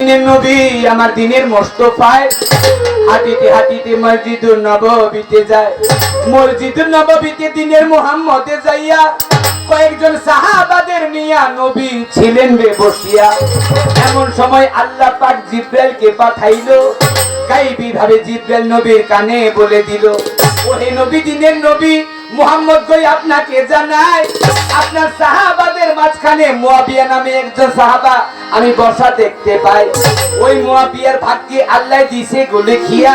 নবী, আমার দিনের মোস্তফায়। হাঁটিতে হাঁটিতে মসজিদুর নববীতে যায়। মসজিদুর নববীতে দিনের মোহাম্মদে যাইয়া কয়েকজন সাহাবাদের নিয়া নবী ছিলেন রে বসিয়া। এমন সময় আল্লাহ পাক জিব্রাইলকে পাঠাইলো। গাইবি ভাবে জিব্রাইল নবীর কানে বলে দিল, ওহে নবী, দিনের নবী মোহাম্মদ কই আপনাকে জানাই? আপনার সাহাবাদের মাঝখানে মুয়াবিয়া নামে একজন সাহাবা আমি বসা দেখতে পাই। ওই মুয়াবিয়ার ভাগ্যে আল্লাহ দিছে গলে খিয়া।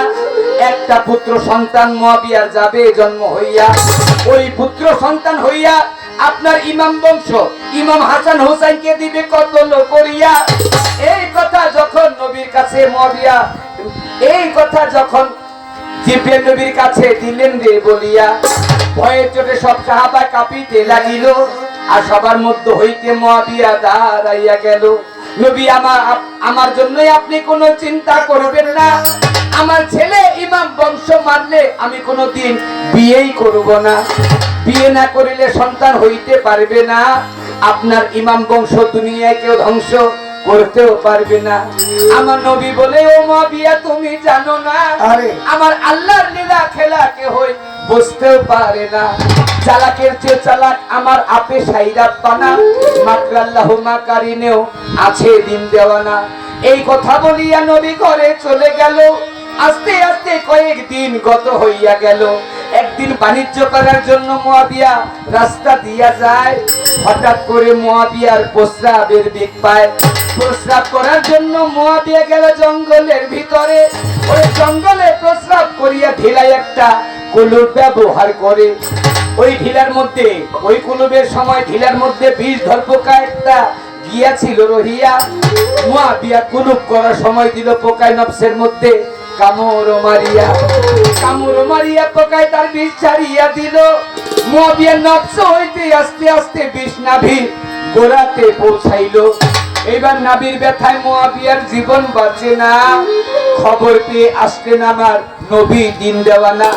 একটা পুত্র সন্তান মুয়াবিয়ার যাবে জন্ম হইয়া। ওই পুত্র সন্তান হইয়া আপনার ইমাম বংশ, ইমাম হাসান হোসেনকে দিবে কতল করিয়া। এই কথা যখন নবীর কাছে মুয়াবিয়া, এই কথা যখন জিব্রাইল নবীর কাছে দিলেন রে বলিয়া ভয়ে চোটে সব সাহাবা কাঁপিতে লাগিল আর সবার মধ্যে হইতে দাঁড়াইয়া গেল। নবী আমার আমার জন্যই আপনি কোনো চিন্তা করবেন না। আমার ছেলে ইমাম বংশ মারলে আমি কোনো দিন বিয়েই করব না। বিয়ে না করিলে সন্তান হইতে পারবে না। আপনার ইমাম বংশ দুনিয়ায় কেউ ধ্বংস করতেও পারবে না। আমার নবী বলে ও মা বিয়া তুমি জানো না। আমার আল্লাহর লীলা খেলা কে হই বুঝতেও পারে না। চালাকের চেয়ে চালাক আমার আপে সাইরা পানা। মাত্র আল্লাহ মাকারিনেও আছে দিন দেওয়ানা। এই কথা বলিয়া নবী করে চলে গেল। আস্তে আস্তে কয়েকদিন গত হইয়া গেল। একদিন বাণিজ্য করার জন্য মোয়াবিয়া রাস্তা দিয়া যায়। হঠাৎ করে মোয়াবিয়ার প্রস্রাবের বেগ পায়। প্রস্রাব করার জন্য মোয়াবিয়া গেল জঙ্গলের ভিতরে। ওই জঙ্গলে প্রস্রাব করিয়া ঢিলাই একটা কুলুপ ব্যবহার করে। ওই ঢিলার মধ্যে, ওই কুলুবের সময় ঢিলার মধ্যে বিষ ধরপোকা একটা গিয়াছিল রহিয়া। মুয়াবিয়া কুলুপ করার সময় দিল পোকায় নফসের মধ্যে। কামড় মারিয়া কামড় মারিয়া পোকায় তার বিষ ছাড়িয়া দিল। মুয়াবিয়া নফস হইতে আস্তে আস্তে বিষ নাভি গোড়াতে পৌঁছাইলো। এবার নাবির ব্যথায় মুয়াবিয়ার জীবন বাঁচে না। খবর পেয়ে আসলেন আমার নবী দিন দেওয়ানা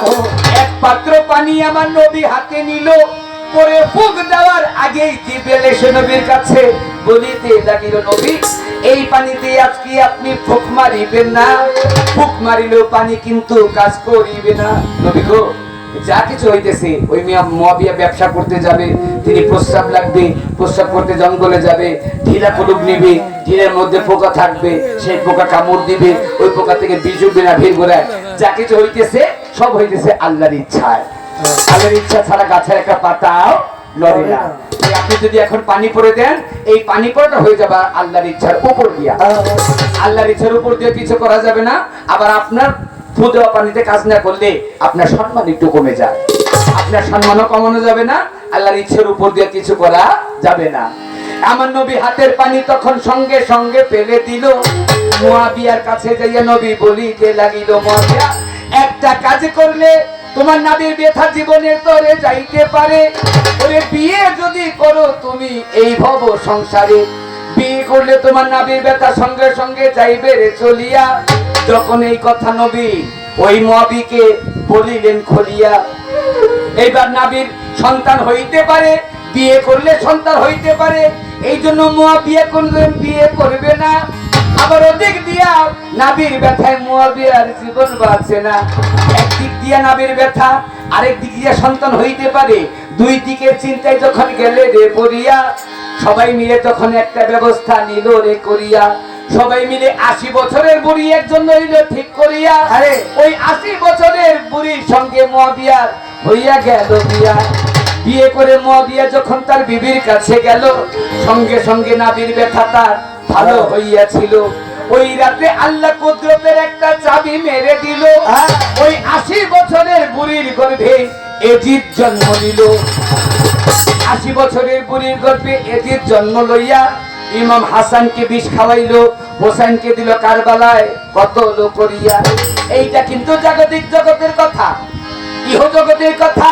এক পাত্র পানি আমার নবী হাতে নিল। পরে ফুক দেওয়ার আগেই জিবেল এসে নবীর কাছে বলিতে লাগিল নবী, এই পানিতে আজকে আপনি ফুক মারিবেন না। ফুক মারিলেও পানি কিন্তু কাজ করিবে না। নবী গো, যা কিছু হইতেছে, ওই মিয়া মুয়াবিয়া ব্যবসা করতে যাবে, তিনি প্রস্রাব লাগবে, প্রস্রাব করতে জঙ্গলে যাবে, ঢিলা কলুক নেবে, ঢিলের মধ্যে পোকা থাকবে, সেই পোকা কামড় দিবে, ওই পোকা থেকে বিষ উঠবে না ভিড় ঘোরায় যা কিছু হইতেছে, সব হইতেছে আল্লাহর ইচ্ছায়। আল্লাহর ইচ্ছা ছাড়া গাছের একটা পাতাও লড়ে না। আপনি যদি এখন পানি পরে দেন এই পানি পড়াটা হয়ে যাবে আল্লাহর ইচ্ছার উপর দিয়া। আল্লাহর ইচ্ছার উপর দিয়ে কিছু করা যাবে না আবার আপনার ফু দেওয়া পানিতে কাজ না করলে আপনার সম্মান একটু কমে যায়। আপনার সম্মানও কমানো যাবে না আল্লাহর ইচ্ছার উপর দিয়ে কিছু করা যাবে না। আমার নবী হাতের পানি তখন সঙ্গে সঙ্গে ফেলে দিল। মুয়াবিয়ার কাছে যাইয়া নবী বলিতে লাগিল মুয়াবিয়া একটা কাজ করলে তোমার নাবির ব্যথা জীবনের তরে যাইতে পারে। ওরে বিয়ে যদি করো তুমি এই ভব সংসারে, বিয়ে করলে তোমার নাবির ব্যথা সঙ্গে সঙ্গে যাইবে রে চলিয়া। যখন এই কথা নবী ওই মবিকে বলিলেন খলিয়া, এইবার নাবির সন্তান হইতে পারে, বিয়ে করলে সন্তান হইতে পারে এই জন্য মুয়া বিয়ে করলেন বিয়ে করবে না। আবার ওদিক দিয়া নাবির ব্যথায় মুয়াবিয়ার জীবন বাঁচে না। একদিক দিয়া নাবির ব্যথা আরেক দিক দিয়া সন্তান হইতে পারে। দুই দিকের চিন্তায় যখন গেলে রে পড়িয়া সবাই মিলে তখন একটা ব্যবস্থা নিল রে করিয়া। সবাই মিলে আশি বছরের বুড়ি একজন নইল ঠিক করিয়া। আরে। ওই আশি বছরের বুড়ির সঙ্গে মহাবিয়ার হইয়া গেল বিয়া। বিয়ে করে মহাবিয়া যখন তার বিবির কাছে গেল সঙ্গে সঙ্গে নাবির ব্যথা তার ভালো হইয়াছিল। ওই রাতে আল্লাহ কুদরতের একটা চাবি মেরে দিল। হ্যাঁ। ওই আশি বছরের বুড়ির গর্ভে এজিদ জন্ম নিল। আশি বছরের বুড়ির গর্ভে এজিদ জন্ম লইয়া ইমাম হাসানকে বিষ খাওয়াইলো হোসেনকে দিল কারবালায় কত লোক করিয়া। এইটা কিন্তু জাগতিক জগতের কথা। ইহ জগতের কথা।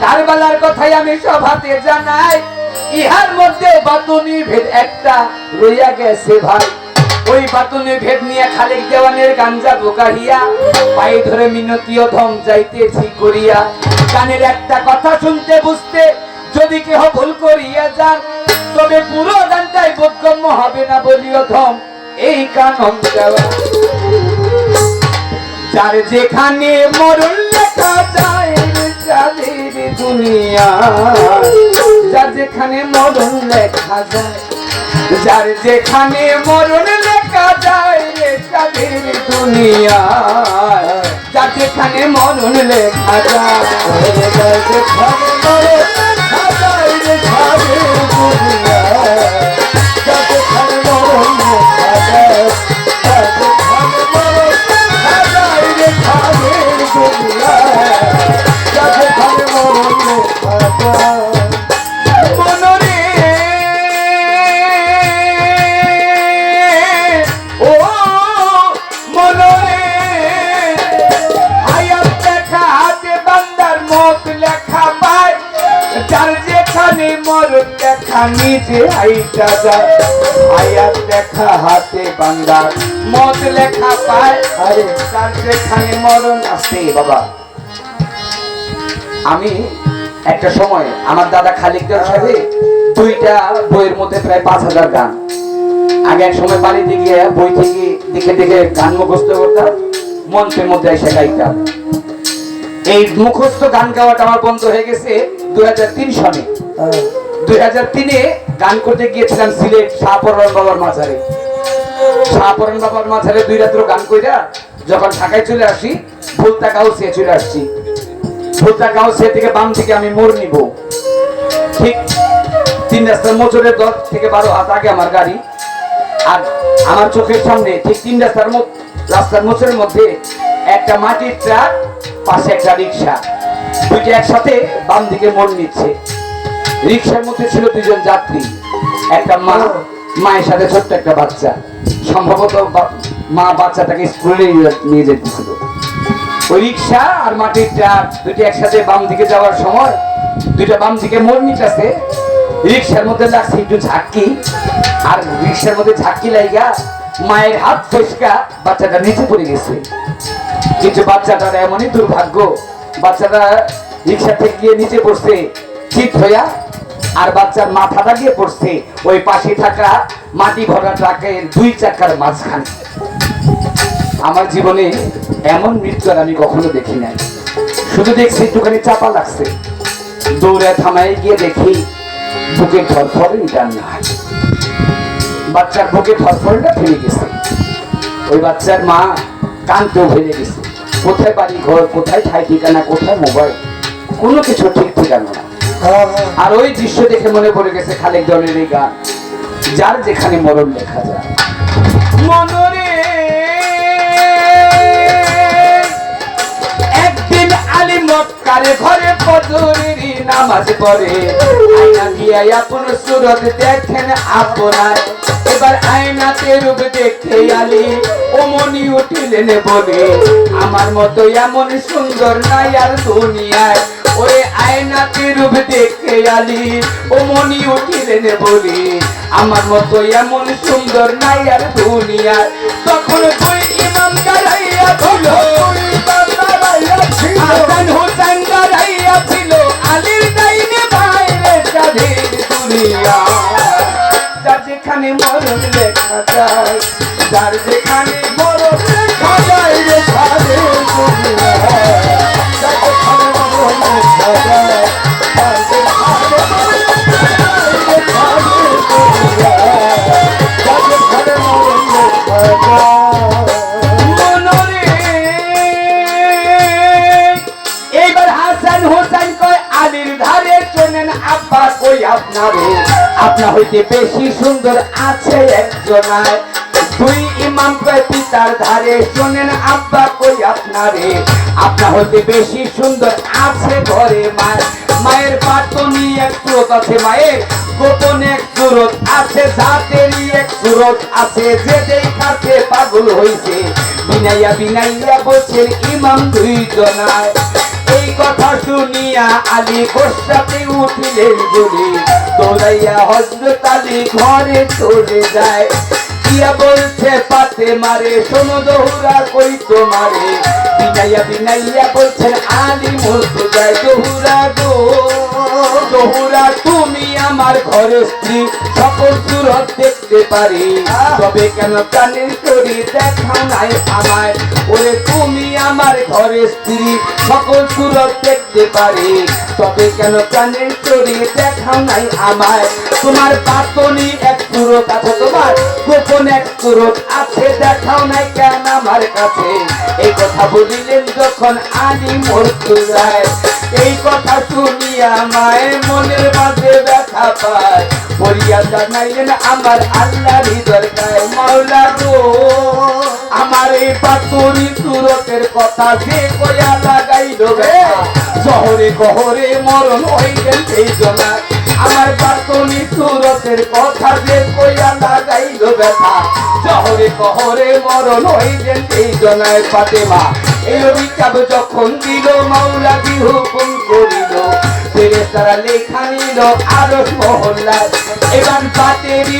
কারবালার কথাই আমি সভাতে জানাই। ইহার মধ্যে বাতুনি ভেদ একটা রইয়া গেছে ভাই। ওই বাতুনি ভেদ নিয়ে খালেক দেওয়ানের গাঞ্জা বোকাহিয়া পায়ে ধরে মিনতি ধম যাইতেছি করিয়া। কানের একটা কথা শুনতে বুঝতে যদি কেহ ভুল করিয়া যান, তবে পুরো গানটাই বোধগম্য হবে না বলিও ধম এই কানন দেওয়া যার যেখানে মরণ লেখা যায় দুনিয়া। যার যেখানে মরণ লেখা যায়, যার যেখানে মরণ লেখা যায় রে যাদের দুনিয়া। যার যেখানে মরণ লেখা যায় নিজে হাইটা যায় হায়াত লেখা হাতে বান্দার মত লেখা পায় আরে। যার যেখানে মরণ আছে বাবা। আমি একটা সময় আমার দাদা খালিকদার সাথে দুইটা বইয়ের মধ্যে প্রায় পাঁচ হাজার গান। আগে এক সময় বাড়িতে গিয়ে বই থেকে দেখে দেখে গান মুখস্থ করতাম মঞ্চের মধ্যে এসে গাইতাম। এই মুখস্থ গান গাওয়াটা আমার বন্ধ হয়ে গেছে দুই হাজার তিন সালে। দুই হাজার গান করতে গিয়েছিলাম সিলেট বাবার মাঝারে। বাবার মাঝারে দুই রাত্র গান কইরা যখন ঢাকায় চলে আসি চলে আসছি। থেকে বাম আমি মোড় নিব। ঠিক তিন রাস্তার মোচরের দশ থেকে বারো হাত আগে আমার গাড়ি। আর আমার চোখের সামনে ঠিক তিন রাস্তার রাস্তার মোচরের মধ্যে একটা মাটির ট্রাক, পাশে একটা রিক্সা। দুইটা একসাথে বাম দিকে মোড় নিচ্ছে। রিক্সার মধ্যে ছিল দুজন যাত্রী একটা মা মায়ের সাথে ছোট্ট একটা বাচ্চা। সম্ভবত মা বাচ্চাটাকে স্কুলে নিয়ে- নিয়ে যেতেছিল ওই রিক্সা আর মাটির ট্রাক দুটি একসাথে বাম দিকে যাওয়ার সময় দুইটা বাম দিকে মোড় নিতেছে। রিক্সার মধ্যে লাগছে একটু ঝাঁকি আর রিক্সার মধ্যে ঝাঁকি লাইগা মায়ের হাত ফসকা বাচ্চাটা নিচে পড়ে গেছে। কিন্তু বাচ্চাটার এমনই দুর্ভাগ্য বাচ্চাটা রিক্সা থেকে গিয়ে নিচে পড়ছে ঠিক হইয়া আর বাচ্চার মাথাটা গিয়ে পড়ছে। ওই পাশে থাকা মাটি ভরা ট্রাকের দুই চাকার মাঝখানে। আমার জীবনে এমন মৃত্যু আমি কখনো দেখি নাই। শুধু দেখছি, একটুখানি চাপা লাগছে। দৌড়ে থামাই গিয়ে দেখি, বুকে নিটান নাই। বাচ্চার বুকে থরথরটা ফেলে গেছে। ওই বাচ্চার মা কানতেও ভেঙে গেছে। কোথায় বাড়ি ঘর কোথায় ঠাই ঠিকানা কোথায় মোবাইল, কোনো কিছু ঠিক ঠিকানা না আর ওই দৃশ্য দেখে মনে পড়ে গেছে খালেক দলের এই গান, যার যেখানে মরণ দেখা যায়। মনরে একদিন আলী মক্কারে ঘরে পদরেরই নামাজ পড়ে। আয়না দিয়ে আপন সুরত দেখেন আপনার এবার আয়নাতে রূপ দেখে আলী। ওমনি উঠিলেন বলে আমার মতো এমন সুন্দর নাই আর দুনিয়ায়। ওই আয়নাতে রূপ দেখে আলী। ওমনি উঠিলেন বলে আমার মতো এমন সুন্দর নাই আর দুনিয়ায়। তখন দুই ইমাম দাঁড়াইয়া ছিল। হাসান হোসেন যেখানে মরণ লেখা যায়, যার যেখানে মরণ লেখা যায় রে যার যেখানে আব্বা কই আপনারে? আপনা হইতে বেশি সুন্দর আছে একজনায়। দুই ইমাম কয়, পিতার ধারে শোনেন আব্বা কই আপনারে? আপনা হইতে বেশি সুন্দর আছে ঘরে মায়। মায়ের পাতনি এক স্রোত আছে, মায়ের গোপন এক সুরত আছে, জাতেরই এক সুরত আছে, যে দেখাতে পাগল হইছে। বিনাইয়া বিনাইয়া বলছেন, ইমাম দুই জনায় এই কথা শুনিয়া আলী গোসাতে উঠিলেন বলে দৌড়াইয়া হজরত আলী ঘরে চলে যায়। দিয়া বলছে পাতে মারে শোনো দৌড়া কই তোমারে? বিনাইয়া বিনাইয়া বলছেন, আলী মরতে যায় দৌড়া গো। জহুরা তুমি আমার ঘরের স্ত্রী। সকল সুরত দেখতে পারি। তবে কেন প্রাণের তরি দেখা নাই আমায়? ওরে, তুমি আমার ঘরের স্ত্রী। সকল সুরত দেখতে পারি। তবে কেন প্রাণের তরি দেখা নাই আমায়? তোমার পাতনি এক সুরত আছে তোমার গোপন এক সুরত আছে, দেখাও নাই কেন আমার কাছে? এই কথা বলিলেন যখন আনি মরতে এই কথা শুনিয়া মায়ের মনের মাঝে ব্যথা পায়। বলিয়া জানাইলেন আমার আল্লাহর দরকার মাওলা গো, আমার এই পাতুরি সুরতের কথা যে কয়া লাগাইল শহরে গহরে মরণ হইলেন সেই জনা আমার পাতুনি সুরতের কথা যে কয়া লাগাইল ব্যথা। শহরে গহরে মরণ হইলেন সেই জনায় ফাতেমা। এই অভিশাপ যখন দিল, মাওলা কি হুকুম করিল? ফেরেস্তারা লেখা নিল আরও মহল্লায়। এবার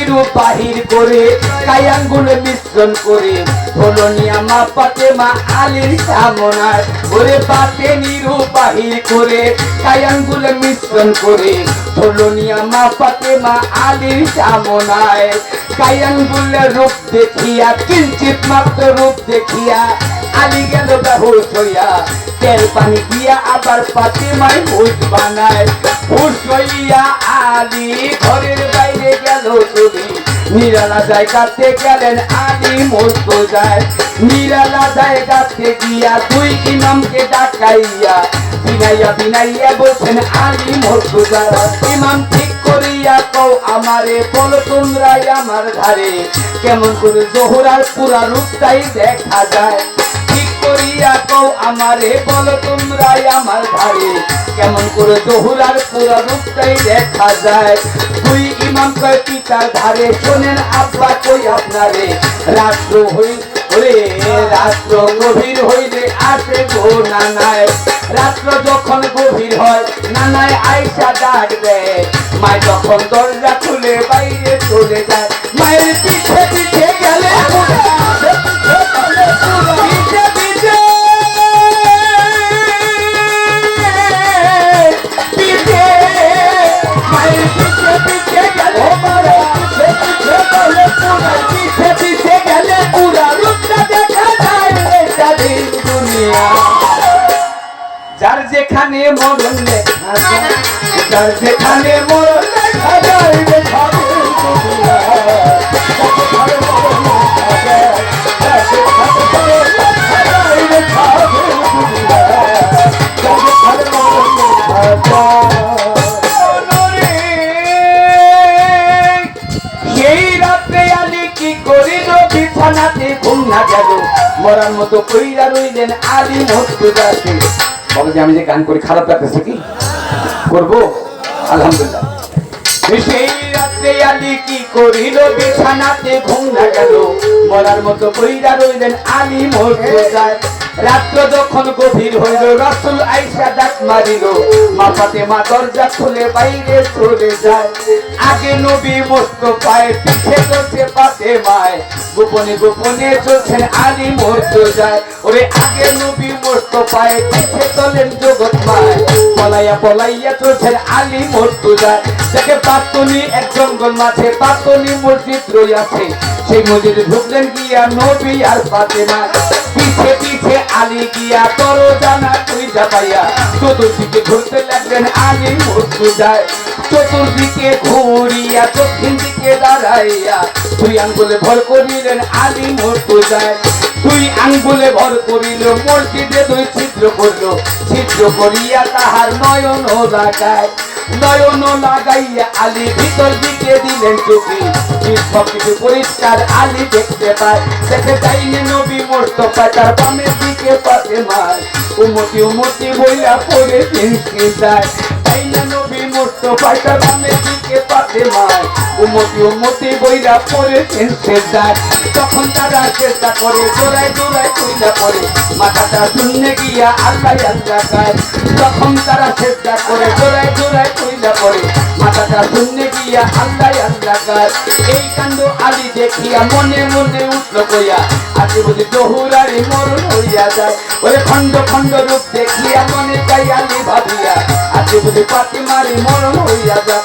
রূপ বাহির করে কায়াঙ্গুল মিশ্রণ করে হলো নিয়ামা পাতেমা আলীর সামনায়। ওরে বাতে রূপ বাহির করে কায়াঙ্গুল মিশ্রণ করে হলো নিয়ামা পাতেমা আলীর সামনায় কায়াঙ্গুলের রূপ দেখিয়া, কিঞ্চিত মাত্র রূপ দেখিয়া, আলি গেল বেহুশ হইয়া তেল পানি দিয়া আবার পাতিমাই ভূত বানায়। ভূত হইয়া আলি ঘরের বাইরে গেল চলি নিরালা জায়গাতে গেলেন আলি মস্ত যায়। নিরালা জায়গাতে গিয়া দুই ইমামকে ডাকাইয়া বিনাইয়া বিনাইয়া বলছেন আলি যায় ইমাম ঠিক করিয়া কও আমারে, বলো তোমরাই আমার ধারে কেমন করে জোহরার পুরা রূপটাই দেখা যায়। ঠিক করিয়া কও আমারে, বলো তোমরাই আমার ধারে কেমন করে জহুরার পুরো রূপটাই দেখা যায়। দুই ইমাম কয়, পিতার ধারে শোনেন আব্বা কই আপনারে? রাত্র হই ওরে রাত্র গভীর হইলে আসে গো নানায়। রাত্র যখন গভীর হয়, নানায় আয়সা ডাক দেয় মায় যখন দরজা খুলে বাইরে চলে যায়, মায়ের পিঠে পিঠে গেলে যেখানে মরণ লেখা যায়, যার যেখানে মরণ লেখা যায় বিছানাতে ঘুম না গেল। মরার মতো কইরা রইলেন আলী মস্ত যাতে বলে যে আমি যে গান করি, খারাপ লাগতেছে কি? করব? আলহামদুলিল্লাহ। ঘুম না গেল। মরার মতো কইরা রইলেন আলী মোট যায় রাত্র যখন গভীর হইল, রাসুল আইসা ডাক মারিল, মা ফাতেমা দরজা খুলে বাইরে চলে যায়। আগে নবী মস্ত পায় পিছে চলছে ফাতেমায়, গোপনে গোপনে চলছেন আলী মস্ত যায়। ওরে আগে নবী মস্ত পায় পিছে চলেন জগৎ মায়, পলাইয়া পলাইয়া চলছেন আলী মস্ত যায়। দেখে পাতনি, এক জঙ্গল মাঝে পাতনি মসজিদ রইয়াছে। সেই মসজিদে ঢুকলেন গিয়া নবী আর ফাতেমা। পিছে পিছে আলী গিয়া তরো জানা, তুই যাবাইয়া চতুর্দিকে ঘুরতে লাগলেন আলী মস্ত যায়। চতুর্দিকে ঘুরিয়া, দক্ষিণ দিকে দাঁড়াইয়া, দুই আঙ্গুলে ভর করিলেন আলী মস্ত যায়। দুই আঙ্গুলে ভর করিল, মসজিদে দুই ছিদ্র করল। ছিদ্র করিয়া তাহার নয়ন লাগায় নয়ন লাগাইয়া আলী ভিতর দিকে দিলেন চোখে সব পরিষ্কার আলী দেখতে পায়। দেখে যাইনি নবী মোস্তফা তার বামের দিকে পাতে মায়। উমতি উমতি বইয়া পড়ে দিন যায়। তাই মোস্তফা তার বামের দিকে পাতে মায় উমতি উমতি বইলা পড়ে চিনতে যায় তখন তারা চেষ্টা করে, জোড়ায় জোড়ায় কইলা পড়ে। মাথাটা শূন্য গিয়া আল্লাহ আল্লাহ গায়। তখন তারা চেষ্টা করে, জোড়ায় জোড়ায় কইলা পড়ে। মাথাটা শূন্য গিয়া আল্লাহ আল্লাহ গায়। এই কাণ্ড আলী দেখিয়া মনে মনে উঠল কইয়া আজকে বুঝি দহুরারি মরণ হইয়া যায়। ওরে খণ্ড খণ্ড রূপ দেখিয়া মনে চাই আলী ভাবিয়া। যদি পাতি মারি মরণ হইয়া যা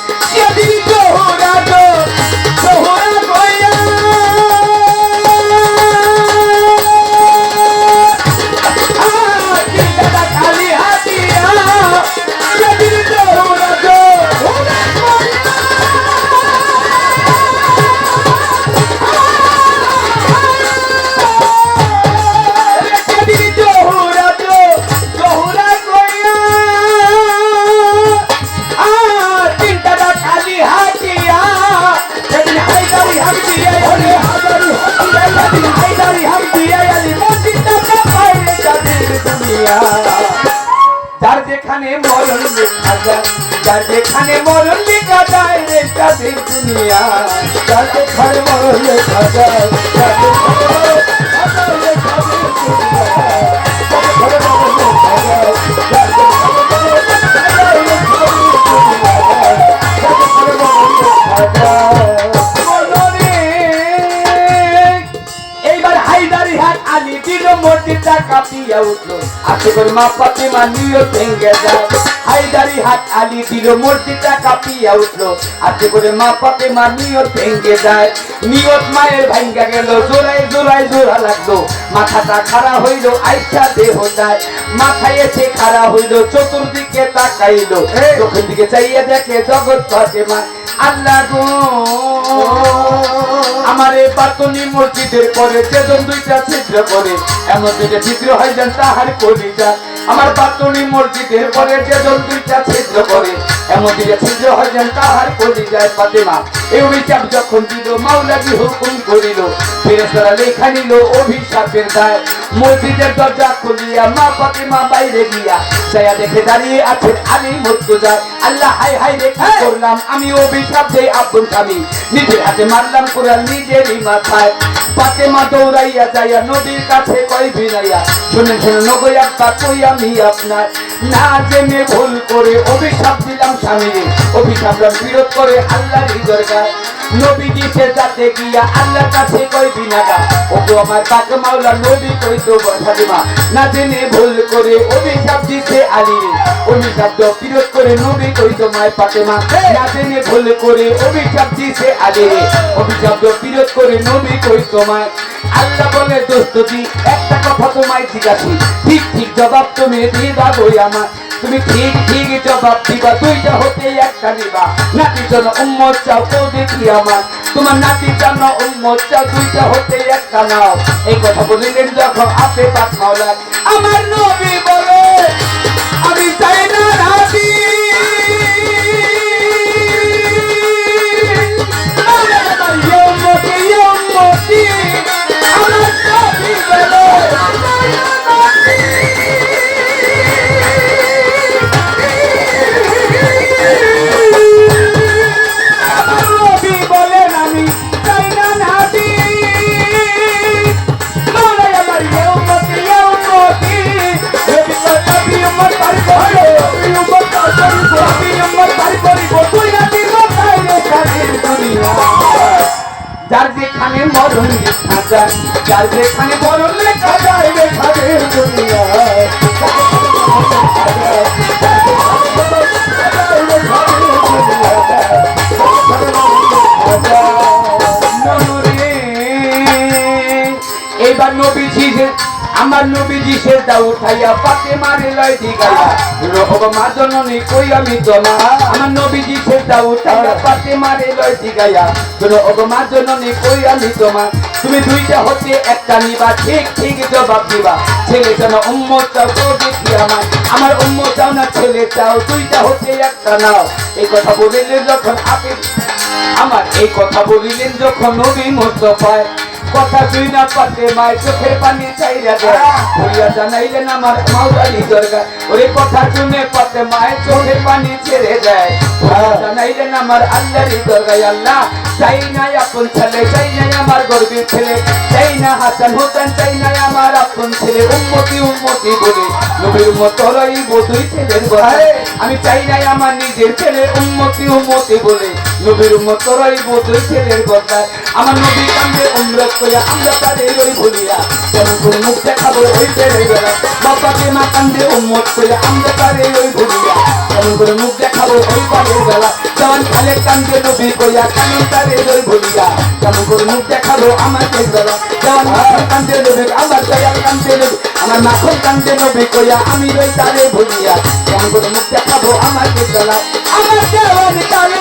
যার যেখানে মরণ লেখা যায়, যার যেখানে মরণ লেখা যায় রে তাদের দুনিয়া। যার যেখানে মরণ লেখা যায়, যার যেখানে মরণ লেখা যায় কাঁপিয়া উঠল। মা নিয়ে যায়। হাইদারি হাট আলি দিল মসজিদটা কাঁপিয়া উঠল। মা নিয়ে যায়। নিয়ত মায়ের ভাঙ্গা গেল জোড়ায় জোড়ায় জোড়া লাগল। মাথাটা খাড়া হইল আইসা দেহ যায়। মাথায় এসে খাড়া হইল চতুর্দিকে তাকাইলো। চোখের দিকে চাইয়া দেখে জগৎ ফাতেমা। আল্লাহ গো। আমার এই পাতনি মসজিদের পরে চেতন দুইটা ছিদ্র করে, এমন দুইটা ছিদ্র হয় যান তাহার কলিজা। আমার পাতনি মসজিদের পরে চেতন দুইটা ছিদ্র করে এমন দুইটা ছিদ্র যেন তাহার কলিজায় ফাতেমা। এই অভিশাপ যখন দিল মাওলাজি হুকুম করিল। ফেরেশতারা লেখা নিল অভিশাপের দায়। মসজিদের দরজা খুলিয়া মা ফাতেমা বাইরে গিয়া ছায়া দেখে দাঁড়িয়ে আছে আলী মুর্তজা আল্লাহ হাই হাই রে করলাম? আমি অভিশাপ দেই আব্দুল স্বামী নিজের হাতে মারলাম কোরআন নিজেরই মাথায়। ফাতেমা দৌড়াইয়া যাইয়া নদীর কাছে কই ভিড়াইয়া শুনেন শুনে নগই আব্বা কই আমি আপনার? না জেনে ভুল করে অভিশাপ দিলাম স্বামীরে অভিশাপলাম বিরোধ করে আল্লাহর দরগায় নবী দিছে যাতে গিয়া কাছে আমার মাওলা, নবী কই তো না জেনে ভুল করে অভিশাপ দিছে অভিশাপ দাও বিরোধ করে নবী কই তো মায় না জেনে ভুল করে অভিশাপ দিছে অভিশাপ দাও বিরোধ করে নবী কই আল্লাহ বলে দোস্তজি একটা কথা তোমায় জিজ্ঞাসি ঠিক ঠিক জবাব তুমি দিয়ে দাবো আমার। তুমি ঠিক ঠিক জবাব দিবা, দুইটা হতে একটা নিবা। নাতি জন্য উম্মত চাও তো দেখি আমার? তোমার নাতি জন্য উম্মত চাও, দুইটা হতে একটা নাও। এই কথা বলিলেন যখন আপে পাঠাও মাওলা আমার নবী বলে, আমি চাই না যার যেখানে উঠাইয়া পাতে মারে লয় দিগাইয়া। রহব মা জননী কই আমি তোমা আমার নবীজি সে দা উঠাইয়া পাতে মারে লয় দিগাইয়া। রহব মা জননী কই আমি তোমা তুমি দুইটা হতে একটা নিবা, ঠিক ঠিক জবাব দিবা। ছেলে যেন উম্মত চাও, তো দেখি আমার। আমার উম্মত চাও না, ছেলে চাও, দুইটা হতে একটা নাও। এই কথা বলিলেন যখন আপনি আমার এই কথা বলিলেন যখন নবী মোস্তফায় কথা তুই না পাতে মায় চোখের পানি চাইরা দেয় হইয়া জানাইলেন আমার মাওলালি দরগা ওরে কথা শুনে পাতে মায় চোখের পানি ছেড়ে দেয়। জানাইলেন আমার আল্লাহরি দরগায় আল্লাহ চাই নাই আপন ছেলে চাই নাই আমার গর্বের ছেলে। চাই না হাসান হোসেন চাই নাই আমার আপন ছেলে। উম্মতি উম্মতি বলে নবীর মতো রইব দুই ছেলের আমি চাই নাই আমার নিজের ছেলে উম্মতি উম্মতি বলে। নবীর উম্মত রইব দুই ছেলের বদলায় আমার নবী কান্দে উমরত কইয়া আমরা তারে রই ভুলিয়া কেমন করে মুখ দেখাবো ওই ছেলের বেলা। বাবাকে মা কান্দে উম্মত কইয়া আমরা তারে রই ভুলিয়া কেমন করে মুখ দেখাবো ওই বাবের বেলা। যেমন খালে কান্দে নবী কইয়া কেমন তারে রই ভুলিয়া কেমন করে মুখ দেখাবো শেষ বেলা। যেমন মাখন কান্দে নবী, আমার দয়াল কান্দে নবী, আমার মাখন কান্দে নবী কইয়া আমি রই তারে ভুলিয়া কেমন করে মুখ দেখাবো শেষ বেলা। আমার দেওয়ান কালে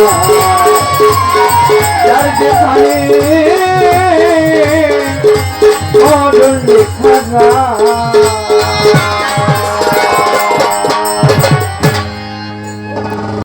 দুনিয়া